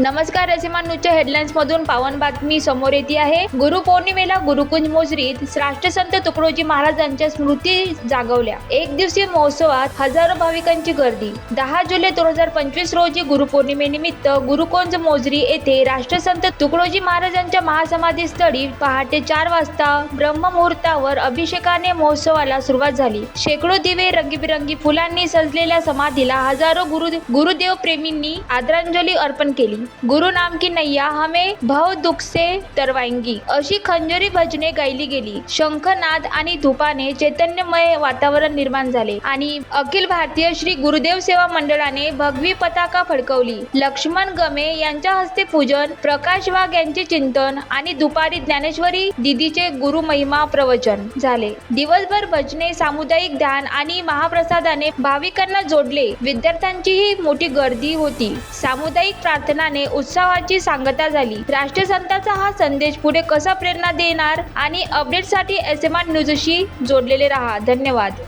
नमस्कार रसिमान न्यूजच्या हेडलाईन्स मधून पावन बातमी समोर येते आहे. गुरुपौर्णिमेला गुरुकुंज मोजरीत राष्ट्रसंत तुकडोजी महाराजांच्या स्मृती जागवल्या. एक दिवसीय महोत्सवात हजारो भाविकांची गर्दी. दहा जुलै दोन हजार पंचवीस रोजी गुरुपौर्णिमेनिमित्त गुरुकुंज मोजरी येथे राष्ट्रसंत तुकडोजी महाराजांच्या महासमाधी स्थळी पहाटे चार वाजता ब्रह्ममुहूर्तावर अभिषेकाने महोत्सवाला सुरुवात झाली. शेकडो दिवे रंगीबिरंगी फुलांनी सजलेल्या समाधीला हजारो गुरु गुरुदेव प्रेमींनी आदरांजली अर्पण केली. गुरु नाम की नैया हमें भव दुख से तरवाएंगी। अशी खंजरी भजने गायली गेली। शंखनाद आणि धुपाने चैतन्यमय वातावरण निर्माण झाले आणि अखिल भारतीय श्री गुरुदेव सेवा मंडळाने भगवी पताका फडकवली. लक्ष्मण गमे यांच्या हस्ते पूजन प्रकाश वाघ यांचे चिंतन आणि दुपारी ज्ञानेश्वरी दिदीचे गुरु महिमा प्रवचन झाले. दिवसभर भजने सामुदायिक ध्यान आणि महाप्रसादाने भाविकांना जोडले. विद्यार्थ्यांचीही मोठी गर्दी होती. सामुदायिक प्रार्थनाने उत्सवाची सांगता झाली. राष्ट्रसंताचा हा संदेश पुढे कसा प्रेरणा देणार आणि अपडेटसाठी एस एम आर न्यूजशी जोडलेले राहा. धन्यवाद.